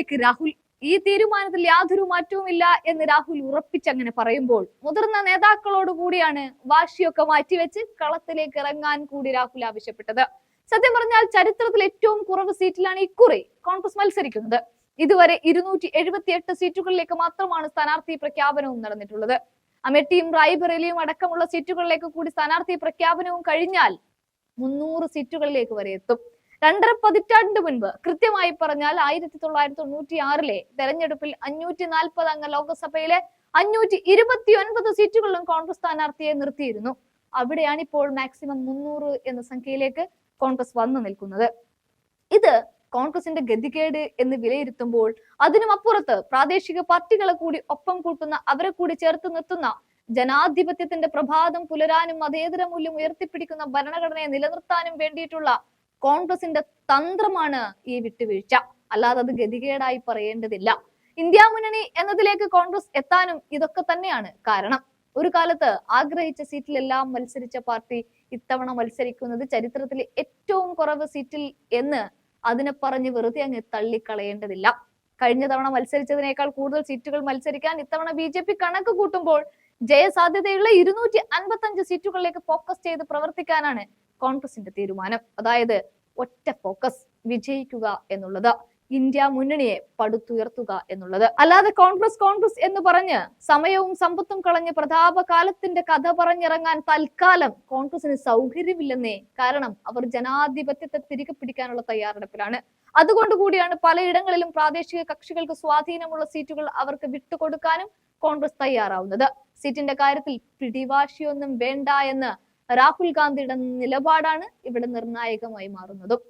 കോൺഗ്രസിലേക്ക് രാഹുൽ ഈ തീരുമാനത്തിൽ യാതൊരു മാറ്റവുമില്ല എന്ന് രാഹുൽ ഉറപ്പിച്ചങ്ങനെ പറയുമ്പോൾ മുതിർന്ന നേതാക്കളോട് കൂടിയാണ് വാശിയൊക്കെ മാറ്റിവെച്ച് കളത്തിലേക്ക് ഇറങ്ങാൻ കൂടി രാഹുൽ ആവശ്യപ്പെട്ടത്. സത്യം പറഞ്ഞാൽ ചരിത്രത്തിൽ ഏറ്റവും കുറവ് സീറ്റിലാണ് ഇക്കുറി കോൺഗ്രസ് മത്സരിക്കുന്നത്. ഇതുവരെ ഇരുന്നൂറ്റി എഴുപത്തി എട്ട് സീറ്റുകളിലേക്ക് മാത്രമാണ് സ്ഥാനാർത്ഥി പ്രഖ്യാപനവും നടന്നിട്ടുള്ളത്. അമേഠിയും റായ്ബറേലിയും അടക്കമുള്ള സീറ്റുകളിലേക്ക് കൂടി സ്ഥാനാർത്ഥി പ്രഖ്യാപനവും കഴിഞ്ഞാൽ മുന്നൂറ് സീറ്റുകളിലേക്ക് വരെ എത്തും. രണ്ടര പതിറ്റാണ്ട് മുൻപ് കൃത്യമായി പറഞ്ഞാൽ ആയിരത്തി തൊള്ളായിരത്തി തൊണ്ണൂറ്റി ആറിലെ തെരഞ്ഞെടുപ്പിൽ അഞ്ഞൂറ്റി നാൽപ്പത് അംഗ ലോക്സഭയിലെ അഞ്ഞൂറ്റി ഇരുപത്തി ഒൻപത് സീറ്റുകളിലും കോൺഗ്രസ് സ്ഥാനാർത്ഥിയെ നിർത്തിയിരുന്നു. അവിടെയാണ് ഇപ്പോൾ മാക്സിമം മുന്നൂറ് എന്ന സംഖ്യയിലേക്ക് കോൺഗ്രസ് വന്നു നിൽക്കുന്നത്. ഇത് കോൺഗ്രസിന്റെ ഗതികേട് എന്ന് വിലയിരുത്തുമ്പോൾ അതിനും അപ്പുറത്ത് പ്രാദേശിക പാർട്ടികളെ കൂടി ഒപ്പം കൂട്ടുന്ന അവരെ കൂടി ചേർത്ത് നിർത്തുന്ന ജനാധിപത്യത്തിന്റെ പ്രഭാതം പുലരാനും മതേതര മൂല്യം ഉയർത്തിപ്പിടിക്കുന്ന ഭരണഘടനയെ നിലനിർത്താനും വേണ്ടിയിട്ടുള്ള കോൺഗ്രസിന്റെ തന്ത്രമാണ് ഈ വിട്ടുവീഴ്ച. അല്ലാതെ അത് ഗതികേടായി പറയേണ്ടതില്ല. ഇന്ത്യ മുന്നണി എന്നതിലേക്ക് കോൺഗ്രസ് എത്താനും ഇതൊക്കെ തന്നെയാണ് കാരണം. ഒരു കാലത്ത് ആഗ്രഹിച്ച സീറ്റിലെല്ലാം മത്സരിച്ച പാർട്ടി ഇത്തവണ മത്സരിക്കുന്നത് ചരിത്രത്തിലെ ഏറ്റവും കുറവ് സീറ്റിൽ എന്ന് അതിനെ പറഞ്ഞ് വെറുതെ അങ്ങ് തള്ളിക്കളയേണ്ടതില്ല. കഴിഞ്ഞ തവണ മത്സരിച്ചതിനേക്കാൾ കൂടുതൽ സീറ്റുകൾ മത്സരിക്കാൻ ഇത്തവണ ബി ജെ പി കണക്ക് കൂട്ടുമ്പോൾ ജയസാധ്യതയുള്ള ഇരുന്നൂറ്റി അൻപത്തി അഞ്ച് സീറ്റുകളിലേക്ക് ഫോക്കസ് ചെയ്ത് പ്രവർത്തിക്കാനാണ് കോൺഗ്രസിന്റെ തീരുമാനം. അതായത് ഒറ്റ ഫോക്കസ് വിജയിക്കുക എന്നുള്ളത് ഇന്ത്യ മുന്നണിയെ പടുത്തുയർത്തുക എന്നുള്ളത്. അല്ലാതെ കോൺഗ്രസ് കോൺഗ്രസ് എന്ന് പറഞ്ഞ് സമയവും സമ്പത്തും കളഞ്ഞ് പ്രതാപകാലത്തിന്റെ കഥ പറഞ്ഞിറങ്ങാൻ തൽക്കാലം കോൺഗ്രസിന് സൗകര്യമില്ലെന്നേ കാരണം അവർ ജനാധിപത്യത്തെ തിരികെ പിടിക്കാനുള്ള തയ്യാറെടുപ്പിലാണ്. അതുകൊണ്ട് കൂടിയാണ് പലയിടങ്ങളിലും പ്രാദേശിക കക്ഷികൾക്ക് സ്വാധീനമുള്ള സീറ്റുകൾ അവർക്ക് വിട്ടുകൊടുക്കാനും കോൺഗ്രസ് തയ്യാറാവുന്നത്. സീറ്റിന്റെ കാര്യത്തിൽ പിടിവാശിയൊന്നും വേണ്ട എന്ന് രാഹുൽ ഗാന്ധിയുടെ നിലപാടാണ് ഇവിടെ നിർണായകമായി മാറുന്നതും.